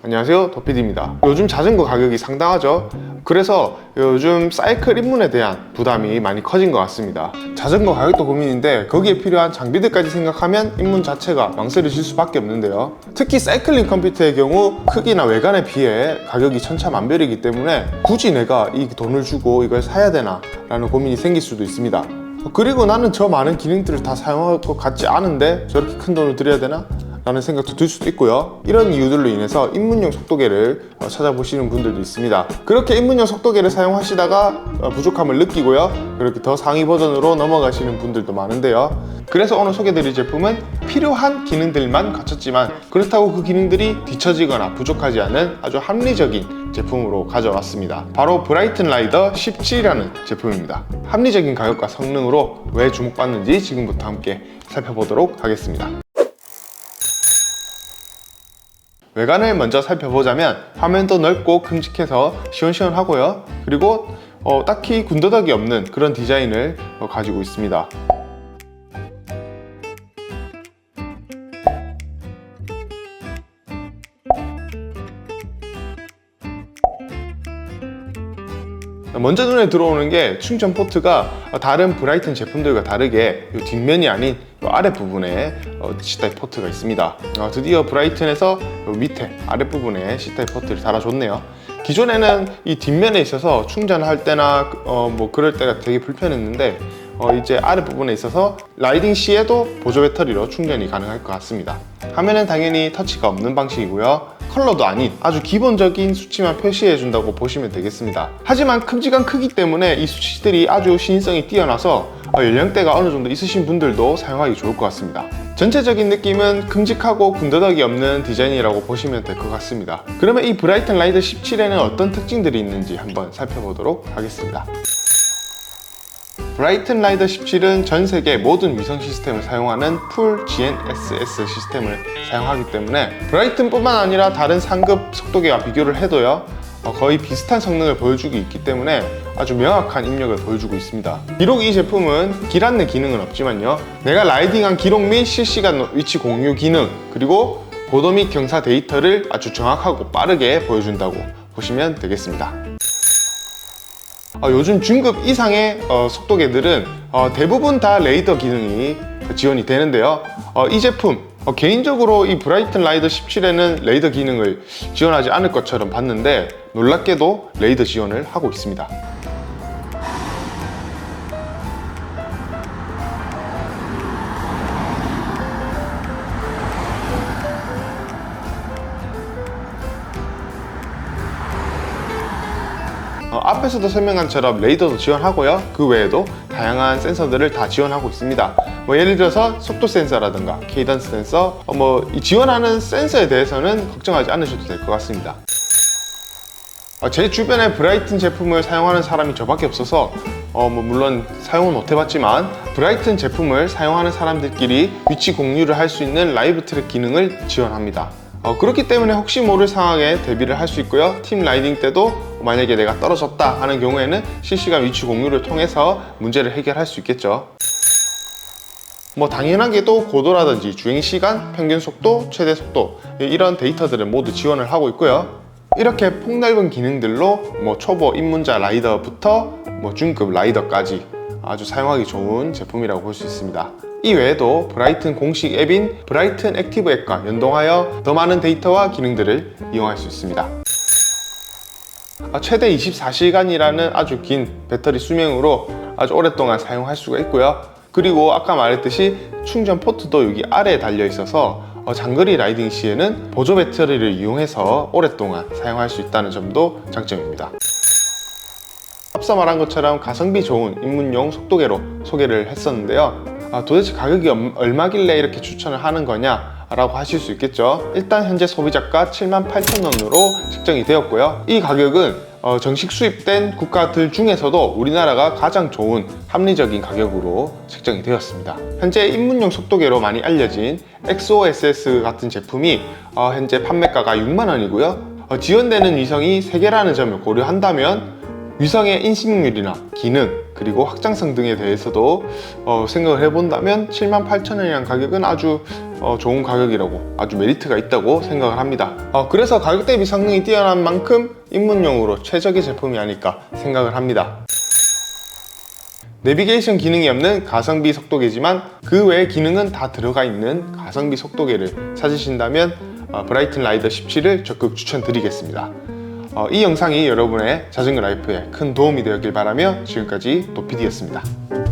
안녕하세요 더피디입니다. 요즘 자전거 가격이 상당하죠? 그래서 요즘 사이클 입문에 대한 부담이 많이 커진 것 같습니다. 자전거 가격도 고민인데 거기에 필요한 장비들까지 생각하면 입문 자체가 망설여질 수밖에 없는데요. 특히 사이클링 컴퓨터의 경우 크기나 외관에 비해 가격이 천차만별이기 때문에 굳이 내가 이 돈을 주고 이걸 사야 되나 라는 고민이 생길 수도 있습니다. 그리고 나는 저 많은 기능들을 다 사용할 것 같지 않은데 저렇게 큰 돈을 들여야 되나? 라는 생각도 들 수도 있고요. 이런 이유들로 인해서 입문용 속도계를 어, 찾아보시는 분들도 있습니다. 그렇게 입문용 속도계를 사용하시다가 어, 부족함을 느끼고요. 그렇게 더 상위 버전으로 넘어가시는 분들도 많은데요. 그래서 오늘 소개드릴 제품은 필요한 기능들만 갖췄지만 그렇다고 그 기능들이 뒤처지거나 부족하지 않은 아주 합리적인 제품으로 가져왔습니다. 바로 브라이튼 라이더 17이라는 제품입니다. 합리적인 가격과 성능으로 왜 주목받는지 지금부터 함께 살펴보도록 하겠습니다. 외관을 먼저 살펴보자면 화면도 넓고 큼직해서 시원시원하고요. 그리고 어, 딱히 군더더기 없는 그런 디자인을 어, 가지고 있습니다. 먼저 눈에 들어오는 게 충전 포트가 다른 브라이튼 제품들과 다르게 이 뒷면이 아닌 이 아랫부분에 어, C타입 포트가 있습니다. 어, 드디어 브라이튼에서 이 밑에 아랫부분에 C타입 포트를 달아줬네요. 기존에는 이 뒷면에 있어서 충전할 때나 어, 뭐 그럴 때가 되게 불편했는데 어, 이제 아랫부분에 있어서 라이딩 시에도 보조 배터리로 충전이 가능할 것 같습니다. 화면은 당연히 터치가 없는 방식이고요. 컬러도 아닌 아주 기본적인 수치만 표시해 준다고 보시면 되겠습니다. 하지만 큼직한 크기 때문에 이 수치들이 아주 신인성이 뛰어나서 어, 연령대가 어느 정도 있으신 분들도 사용하기 좋을 것 같습니다. 전체적인 느낌은 큼직하고 군더더기 없는 디자인이라고 보시면 될 것 같습니다. 그러면 이 브라이튼 라이더 17에는 어떤 특징들이 있는지 한번 살펴보도록 하겠습니다. 브라이튼 라이더 17은 전 세계 모든 위성 시스템을 사용하는 풀 GNSS 시스템을 사용하기 때문에 브라이튼뿐만 아니라 다른 상급 속도계와 비교를 해도요 어, 거의 비슷한 성능을 보여주고 있기 때문에 아주 명확한 입력을 보여주고 있습니다. 비록 이 제품은 길 안내 기능은 없지만요 내가 라이딩한 기록 및 실시간 위치 공유 기능 그리고 고도 및 경사 데이터를 아주 정확하고 빠르게 보여준다고 보시면 되겠습니다. 어, 요즘 중급 이상의 어, 속도계들은 어, 대부분 다 레이더 기능이 지원이 되는데요. 어, 이 제품 어, 개인적으로 이 브라이튼 라이더 17에는 레이더 기능을 지원하지 않을 것처럼 봤는데 놀랍게도 레이더 지원을 하고 있습니다. 앞에서도 설명한 것처럼 레이더도 지원하고요. 그 외에도 다양한 센서들을 다 지원하고 있습니다. 뭐 예를 들어서 속도 센서라든가 케이던스 센서, 어, 뭐이 지원하는 센서에 대해서는 걱정하지 않으셔도 될 것 같습니다. 어, 제 주변에 브라이튼 제품을 사용하는 사람이 저밖에 없어서 어, 뭐 물론 사용은 못 해봤지만 브라이튼 제품을 사용하는 사람들끼리 위치 공유를 할 수 있는 라이브 트랙 기능을 지원합니다. 어, 그렇기 때문에 혹시 모를 상황에 대비를 할 수 있고요. 팀 라이딩 때도 만약에 내가 떨어졌다 하는 경우에는 실시간 위치 공유를 통해서 문제를 해결할 수 있겠죠. 뭐 당연하게도 고도라든지 주행 시간, 평균 속도, 최대 속도 이런 데이터들을 모두 지원을 하고 있고요. 이렇게 폭넓은 기능들로 뭐 초보 입문자 라이더부터 뭐 중급 라이더까지 아주 사용하기 좋은 제품이라고 볼 수 있습니다. 이 외에도 브라이튼 공식 앱인 브라이튼 액티브 앱과 연동하여 더 많은 데이터와 기능들을 이용할 수 있습니다. 아, 최대 24시간이라는 아주 긴 배터리 수명으로 아주 오랫동안 사용할 수가 있고요. 그리고 아까 말했듯이 충전 포트도 여기 아래에 달려 있어서 어, 장거리 라이딩 시에는 보조 배터리를 이용해서 오랫동안 사용할 수 있다는 점도 장점입니다. 앞서 말한 것처럼 가성비 좋은 입문용 속도계로 소개를 했었는데요. 아, 도대체 가격이 얼- 얼마길래 이렇게 추천을 하는 거냐? 라고 하실 수 있겠죠. 일단 현재 소비자가 78,000원으로 책정이 되었고요. 이 가격은 어, 정식 수입된 국가들 중에서도 우리나라가 가장 좋은 합리적인 가격으로 책정이 되었습니다. 현재 입문용 속도계로 많이 알려진 XOSS 같은 제품이 어, 현재 판매가가 6만 원이고요. 어, 지원되는 위성이 3개라는 점을 고려한다면 위성의 인식률이나 기능 그리고 확장성 등에 대해서도 어, 생각을 해본다면 78,000원이라는 가격은 아주 어, 좋은 가격이라고 아주 메리트가 있다고 생각을 합니다. 어, 그래서 가격 대비 성능이 뛰어난 만큼 입문용으로 최적의 제품이 아닐까 생각을 합니다. 내비게이션 기능이 없는 가성비 속도계지만 그 외의 기능은 다 들어가 있는 가성비 속도계를 찾으신다면 어, 브라이튼 라이더 17을 적극 추천드리겠습니다. 어, 이 영상이 여러분의 자전거 라이프에 큰 도움이 되었길 바라며 지금까지 도피디였습니다.